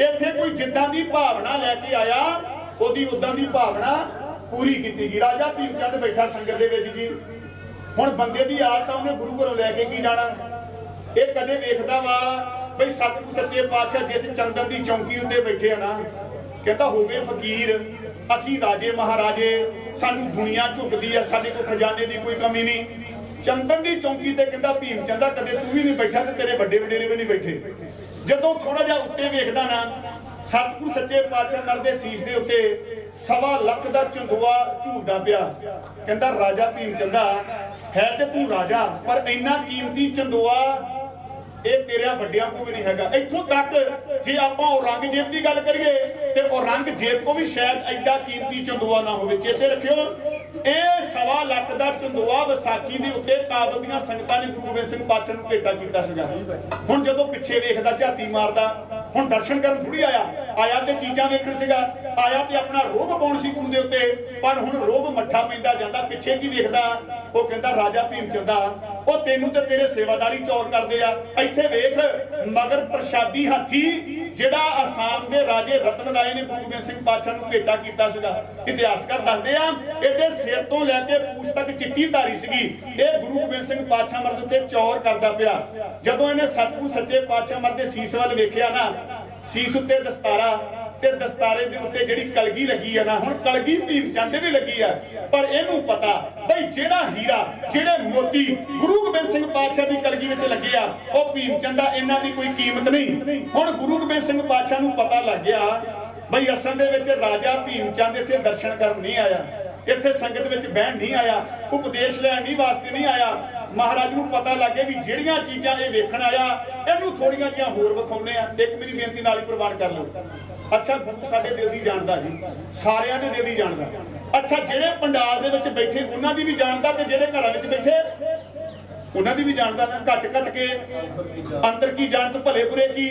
ਇੱਥੇ ਕੋਈ ਜਿੱਦਾਂ ਦੀ ਭਾਵਨਾ ਲੈ ਕੇ ਆਇਆ, ਉਹਦੀ ਉਦਾਂ ਦੀ ਭਾਵਨਾ ਪੂਰੀ ਕੀਤੀ ਗਈ। ਰਾਜਾ ਭੀਮ ਚੰਦ ਬੈਠਾ ਸੰਗਤ ਦੇ ਵਿੱਚ ਜੀ। ਹੁਣ ਬੰਦੇ ਦੀ ਆਦਤ ਆ, ਉਹਨੇ ਗੁਰੂ ਘਰੋਂ ਲੈ ਕੇ ਕੀ ਜਾਣਾ? ਇਹ ਕਦੇ ਵੇਖਦਾ ਵਾ ਬਈ ਸਤਿਗੁਰ ਸੱਚੇ ਪਾਤਸ਼ਾਹ ਜਿਸ ਚੰਦਨ ਦੀ ਚੌਂਕੀ ਉੱਤੇ ਬੈਠੇ ਆ ਨਾ, ਕਹਿੰਦਾ ਹੋਵੇ ਫਕੀਰ, ਅਸੀਂ ਰਾਜੇ ਮਹਾਰਾਜੇ, ਸਾਨੂੰ ਦੁਨੀਆ ਝੁਕਦੀ ਆ, ਸਾਡੇ ਕੋਲ ਖਜ਼ਾਨੇ ਦੀ ਕੋਈ ਕਮੀ ਨਹੀਂ। ਚੰਦਨ ਦੀ ਚੌਂਕੀ ਤੇ ਕਹਿੰਦਾ ਭੀਮ ਚੰਦਾ ਕਦੇ ਤੂੰ ਵੀ ਨਹੀਂ ਬੈਠਾ ਤੇ ਤੇਰੇ ਵੱਡੇ ਵਡੇਰੇ ਵੀ ਨਹੀਂ ਬੈਠੇ। ਜਦੋਂ ਥੋੜਾ ਜਿਹਾ ਉੱਤੇ ਵੇਖਦਾ ਨਾ, ਸਤਿਗੁਰ ਸੱਚੇ ਪਾਤਸ਼ਾਹ ਨਰ ਸੀਸ ਦੇ ਉੱਤੇ ਸਵਾ ਲੱਖ ਦਾ ਚੰਦੂਆ ਝੂਲਦਾ ਪਿਆ। ਕਹਿੰਦਾ, ਰਾਜਾ ਭੀਮ ਚੰਦਾ ਹੈ ਤੇ ਤੂੰ ਰਾਜਾ, ਪਰ ਇੰਨਾ ਕੀਮਤੀ ਚੰਦੂਆ ਇਹ ਤੇਰਿਆਂ ਵੱਡਿਆਂ ਕੋ ਵੀ ਨਹੀਂ ਹੈਗਾ। ਇੱਥੋਂ ਤੱਕ ਜੇ ਆਪਾਂ ਔਰੰਗਜ਼ੇਬ ਦੀ ਗੱਲ ਕਰੀਏ, ਤੇ ਔਰੰਗਜ਼ੇਬ ਕੋ ਵੀ ਸ਼ਾਇਦ ਐਡਾ ਕੀਮਤੀ ਚੰਦੂਆ ਨਾ ਹੋਵੇ। ਚੇਤੇ ਰੱਖਿਓ ਇਹ ਸਵਾ ਲੱਖ ਦਾ ਚੰਦੂਆ ਵਿਸਾਖੀ ਦੇ ਉੱਤੇ ਕਾਬਲ ਦੀਆਂ ਸੰਗਤਾਂ ਨੇ ਗੁਰੂ ਗੋਬਿੰਦ ਸਿੰਘ ਪਾਤਸ਼ਾਹ ਨੂੰ ਭੇਟਾ ਕੀਤਾ ਸੀਗਾ। ਹੁਣ ਜਦੋਂ ਪਿੱਛੇ ਵੇਖਦਾ, ਝਾਤੀ ਮਾਰਦਾ, ਹੁਣ ਦਰਸ਼ਨ ਕਰਨ ਥੋੜੀ ਆਇਆ। ਆਇਆ ਤੇ ਚੀਜ਼ਾਂ ਵੇਖਣ ਸੀਗਾ। ਆਇਆ ਤੇ ਆਪਣਾ ਰੋਬ ਪਾਉਣ ਸੀ ਗੁਰੂ ਦੇ ਉੱਤੇ, ਪਰ ਹੁਣ ਰੋਬ ਮੱਠਾ ਪੈਂਦਾ ਜਾਂਦਾ। ਪਿੱਛੇ ਕੀ ਵੇਖਦਾ? ਉਹ ਕਹਿੰਦਾ, ਰਾਜਾ ਭੀਮ ਚੰਦਾ ਉਹ ਤੈਨੂੰ ਤੇ ਤੇਰੇ ਸੇਵਾਦਾਰੀ ਚੌਰ ਕਰਦੇ ਆ। ਇੱਥੇ ਵੇਖ, ਮਗਰ ਪ੍ਰਸ਼ਾਦੀ ਹਾਥੀ ਜਿਹੜਾ ਆਸਾਮ ਦੇ ਰਾਜੇ ਰਤਨ ਰਾਏ ਨੇ ਗੁਰੂ ਗੋਬਿੰਦ ਸਿੰਘ ਪਾਤਸ਼ਾਹ ਨੂੰ ਭੇਟਾ ਕੀਤਾ ਸੀਗਾ, ਇਤਿਹਾਸਕਾਰ ਦੱਸਦੇ ਆ, ਇਹਦੇ ਸਿਰ ਤੋਂ ਲੈ ਕੇ ਪੂਛ ਤੱਕ ਚਿੱਟੀ ਧਾਰੀ ਸੀਗੀ। ਇਹ ਗੁਰੂ ਗੋਬਿੰਦ ਸਿੰਘ ਪਾਤਸ਼ਾਹ ਮਰਦ ਉੱਤੇ ਚੌਰ ਕਰਦਾ ਪਿਆ। ਜਦੋਂ ਇਹਨੇ ਸਤਿਗੁਰ ਸੱਚੇ ਪਾਤਸ਼ਾਹ ਮਰਦ ਦੇ ਸੀਸ ਵੱਲ ਵੇਖਿਆ ਨਾ, ਸੀਸ ਉੱਤੇ ਦਸਤਾਰਾ ਤੇ ਦਸਤਾਰੇ ਦੇ ਉੱਤੇ ਜਿਹੜੀ ਕਲਗੀ ਲੱਗੀ ਆ ਨਾ, ਹੁਣ ਕਲਗੀ ਭੀਮ ਚੰਦ ਵੀ ਲੱਗੀ ਆ। ਪਰ ਇਹਨੂੰ ਪਤਾ ਬਈ ਜਿਹੜਾ ਹੀਰਾ, ਜਿਹੜੇ ਮੋਤੀ ਗੁਰੂ ਗੋਬਿੰਦ ਸਿੰਘ ਪਾਤਸ਼ਾਹ ਦੀ ਕਲਗੀ ਵਿੱਚ ਲੱਗੇ ਆ, ਉਹ ਭੀਮ ਚੰਦ ਦਾ ਇਹਨਾਂ ਦੀ ਕੋਈ ਕੀਮਤ ਨਹੀਂ। ਹੁਣ ਗੁਰੂ ਗੋਬਿੰਦ ਸਿੰਘ ਪਾਤਸ਼ਾਹ ਨੂੰ ਪਤਾ ਲੱਗ ਗਿਆ ਬਈ ਅਸਲ ਦੇ ਵਿੱਚ ਰਾਜਾ ਭੀਮ ਚੰਦ ਇੱਥੇ ਦਰਸ਼ਨ ਕਰਨ ਨਹੀਂ ਆਇਆ। ਇੱਥੇ ਸੰਗਤ ਵਿੱਚ ਬਹਿਣ ਨਹੀਂ ਆਇਆ, ਉਪਦੇਸ਼ ਲੈਣ ਨਹੀਂ ਵਾਸਤੇ ਨਹੀਂ ਆਇਆ। ਮਹਾਰਾਜ ਨੂੰ ਪਤਾ ਲੱਗ ਵੀ ਜਿਹੜੀਆਂ ਚੀਜ਼ਾਂ ਇਹ ਵੇਖਣ ਆਇਆ, ਇਹਨੂੰ ਥੋੜੀਆਂ ਜੀਆਂ ਹੋਰ ਵਿਖਾਉਣੇ ਆ। ਇੱਕ ਮੇਰੀ ਬੇਨਤੀ ਨਾਲ ਹੀ ਪ੍ਰਵਾਨ ਕਰ ਲਓ। ਅੱਛਾ, ਗੁਰੂ ਸਾਡੇ ਦਿਲ ਦੀ ਜਾਣਦਾ ਜੀ। ਸਾਰਿਆਂ ਦੇ ਦਿਲ ਦੀ ਜਾਣਦਾ। ਅੱਛਾ, ਜਿਹੜੇ ਪੰਡਾਲ ਦੇ ਵਿੱਚ ਬੈਠੇ, ਉਹਨਾਂ ਦੀ ਵੀ ਜਾਣਦਾ ਤੇ ਜਿਹੜੇ ਘਰਾਂ ਵਿੱਚ ਬੈਠੇ? ਉਹਨਾਂ ਦੀ ਵੀ ਜਾਣਦਾ ਨਾ ਘੱਟ ਘੱਟ ਕੇ ਅੰਦਰ ਕੀ ਜਾਣਤ, ਭਲੇ ਬੁਰੇ ਕੀ?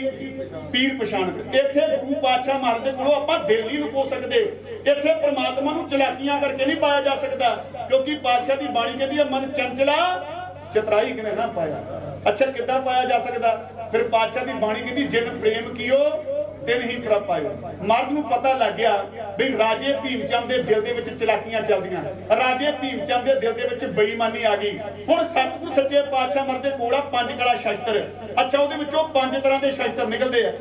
ਪੀਰ ਪਛਾਣ ਇੱਥੇ ਗੁਰੂ ਪਾਤਸ਼ਾਹ ਮਹਾਰਾਜ ਦੇ ਕੋਲੋਂ ਆਪਾਂ ਦਿਲ ਨਹੀਂ ਲੁਕੋ ਸਕਦੇ। ਇੱਥੇ ਪ੍ਰਮਾਤਮਾ ਨੂੰ ਚਲਾਕੀਆਂ ਕਰਕੇ ਨਹੀਂ ਪਾਇਆ ਜਾ ਸਕਦਾ। ਕਿਉਂਕਿ ਪਾਤਸ਼ਾਹ ਦੀ ਬਾਣੀ ਕਹਿੰਦੀ ਹੈ ਮਨ ਚੰਚਲਾ ਚਤਰਾਈ ਕਿਨੇ ਨਾ ਪਾਇਆ? ਅੱਛਾ, ਕਿੱਦਾਂ ਪਾਇਆ ਜਾ ਸਕਦਾ? ਫਿਰ ਪਾਤਸ਼ਾਹ ਦੀ ਬਾਣੀ ਕਹਿੰਦੀ, ਜਿਨ ਪ੍ਰੇਮ ਕੀਓ, ਤਿਨ ਹੀ ਪ੍ਰਭ ਪਾਇਓ। ਮਰਦ ਨੂੰ ਪਤਾ ਲੱਗ ਗਿਆ ਵੀ ਰਾਜੇ ਭੀਮ ਚੰਦ ਦੇ ਦਿਲ ਦੇ ਵਿੱਚ ਚਲਾਕੀਆਂ ਚੱਲਦੀਆਂ। ਰਾਜੇ ਭੀਮ ਚੰਦ ਦੇ ਦਿਲ ਦੇ ਵਿੱਚ ਬੇਈਮਾਨੀ ਆ ਗਈ। ਹੁਣ ਸਤਿਗੁਰ ਸੱਚੇ ਪਾਤਸ਼ਾਹ ਮਰਦ ਦੇ ਕੋਲ ਆ ਪੰਜ ਕਲਾ ਸ਼ਸਤਰ। ਅੱਛਾ, ਉਹਦੇ ਵਿੱਚੋਂ ਪੰਜ ਤਰ੍ਹਾਂ ਦੇ ਸ਼ਸਤਰ ਨਿਕਲਦੇ ਆ।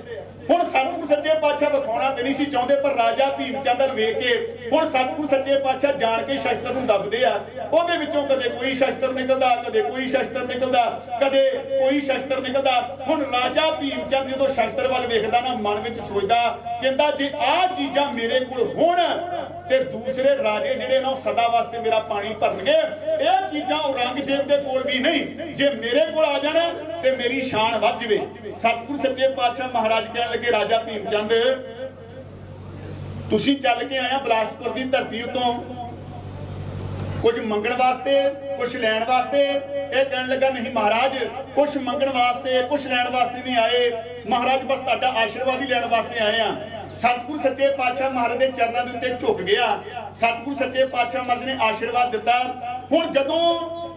ਹੁਣ ਸਤਿਗੁਰ ਸੱਚੇ ਪਾਤਸ਼ਾਹ ਵਿਖਾਉਣਾ ਤੇ ਨਹੀਂ ਸੀ ਚਾਹੁੰਦੇ, ਪਰ ਰਾਜਾ ਭੀਮ ਚੰਦ ਨੂੰ ਵੇਖ ਕੇ, ਹੁਣ ਸਤਿਗੁਰ ਸੱਚੇ ਪਾਤਸ਼ਾਹ ਜਾਣ ਕੇ ਸ਼ਸਤਰ ਨੂੰ ਦੱਬਦੇ ਆ। ਉਹਦੇ ਵਿੱਚੋਂ ਕਦੇ ਕੋਈ ਸ਼ਸਤਰ ਨਿਕਲਦਾ, ਕਦੇ ਕੋਈ ਸ਼ਸਤਰ ਨਿਕਲਦਾ, ਕਦੇ ਕੋਈ ਸ਼ਸਤਰ ਨਿਕਲਦਾ। ਹੁਣ ਰਾਜਾ ਭੀਮ ਚੰਦ ਜਦੋਂ ਸ਼ਸਤਰ ਵੱਲ ਵੇਖਦਾ ਨਾ, ਮਨ ਵਿੱਚ ਸੋਚਦਾ, ਕਹਿੰਦਾ, ਜੇ ਆਹ ਚੀਜ਼ਾਂ ਮੇਰੇ ਕੋਲ ਹੋਣ ਤੇ ਦੂਸਰੇ ਰਾਜੇ ਜਿਹੜੇ ਨਾ ਉਹ ਸਦਾ ਵਾਸਤੇ ਮੇਰਾ ਪਾਣੀ ਭਰਨਗੇ ਚੀਜ਼ਾਂ ਔਰੰਗਜ਼ੇਬ ਦੇ ਕੋਲ ਵੀ ਨਹੀਂ। ਜੇ ਮੇਰੇ ਕੋਲ ਆ ਜਾਣ, ਤੇ ਮੇਰੀ ਸ਼ਾਨ ਵੱਧ ਜਵੇ। ਸਤਿਗੁਰ ਸੱਚੇ ਪਾਤਸ਼ਾਹ ਮਹਾਰਾਜ ਕਹਿਣ ਲੱਗੇ, ਰਾਜਾ ਭੀਮ ਚੰਦ ਤੁਸੀਂ ਚੱਲ ਕੇ ਆਇਆ ਬਲਾਸਪੁਰ ਦੀ ਧਰਤੀ ਉਤੋਂ। ਕੁਝ ਮੰਗਣ ਵਾਸਤੇ, ਕੁਝ ਲੈਣ ਵਾਸਤੇ। ਇਹ ਕਹਿਣ ਲੱਗਾ, ਨਹੀਂ ਮਹਾਰਾਜ, ਕੁਝ ਮੰਗਣ ਵਾਸਤੇ, ਕੁਝ ਲੈਣ ਵਾਸਤੇ ਨਹੀਂ ਆਏ। ਮਹਾਰਾਜ, ਬਸ ਤੁਹਾਡਾ ਆਸ਼ੀਰਵਾਦ ਹੀ ਲੈਣ ਵਾਸਤੇ ਆਏ ਆ। ਸਤਿਗੁਰ ਸੱਚੇ ਪਾਤਸ਼ਾਹ ਮਹਾਰਾਜ ਦੇ ਚਰਨਾਂ ਦੇ ਉੱਤੇ ਝੁਕ ਗਿਆ। ਸਤਿਗੁਰ ਸੱਚੇ ਪਾਤਸ਼ਾਹ ਮਹਾਰਾਜ ਨੇ ਆਸ਼ੀਰਵਾਦ ਦਿੱਤਾ। ਹੁਣ ਜਦੋਂ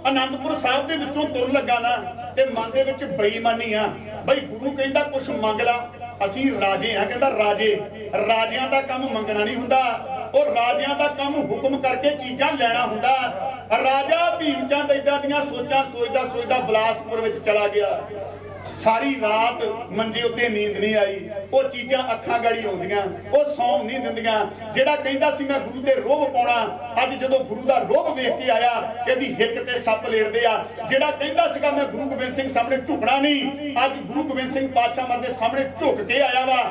ਆਨੰਦਪੁਰ ਸਾਹਿਬ ਦੇ ਵਿੱਚੋਂ ਤੁਰਨ ਲੱਗਾ ਨਾ, ਤੇ ਮਨ ਦੇ ਵਿੱਚ ਬੇਈਮਾਨੀ ਆ। ਬਈ ਗੁਰੂ ਕਹਿੰਦਾ ਕੁਝ ਮੰਗ ਲਾ, ਅਸੀਂ ਰਾਜੇ ਆ। ਕਹਿੰਦਾ ਰਾਜੇ, ਰਾਜਿਆਂ ਦਾ ਕੰਮ ਮੰਗਣਾ ਨਹੀਂ ਹੁੰਦਾ। ਉਹ ਰਾਜਿਆਂ ਦਾ ਕੰਮ ਹੁਕਮ ਕਰਕੇ ਚੀਜ਼ਾਂ ਲੈਣਾ ਹੁੰਦਾ। ਰਾਜਾ ਭੀਮ ਚੰਦ ਇਦਾਂ ਦੀਆਂ ਸੋਚਾਂ ਸੋਚਦਾ ਸੋਚਦਾ ਬਲਾਸਪੁਰ ਵਿੱਚ ਚਲਾ ਗਿਆ। ਸਾਰੀ ਰਾਤ ਮੰਜੇ ਉੱਤੇ ਨੀਂਦ ਨਹੀਂ ਆਈ। ਉਹ ਚੀਜ਼ਾਂ ਅੱਖਾਂ ਗਾੜੀ ਆਉਂਦੀਆਂ, ਉਹ ਸੌਂ ਨਹੀਂ ਦਿੰਦੀਆਂ। ਜਿਹੜਾ ਕਹਿੰਦਾ ਸੀ, ਮੈਂ ਗੁਰੂ ਤੇ ਰੋਹ ਪਾਉਣਾ। ਅੱਜ ਜਦੋਂ ਗੁਰੂ ਦਾ ਰੋਹ ਵੇਖ ਕੇ ਆਇਆ ਇਹਦੀ ਹਿੱਕ ਤੇ ਸੱਪ ਲੇੜਦੇ ਆ। ਜਿਹੜਾ ਕਹਿੰਦਾ ਸੀਗਾ, ਮੈਂ ਗੁਰੂ ਗੋਬਿੰਦ ਸਿੰਘ ਸਾਹਮਣੇ ਝੁਕਣਾ ਨਹੀਂ। ਅੱਜ ਗੁਰੂ ਗੋਬਿੰਦ ਸਿੰਘ ਪਾਤਸ਼ਾਹ ਮਰ ਦੇ ਸਾਹਮਣੇ ਝੁਕ ਕੇ ਆਇਆ ਵਾ।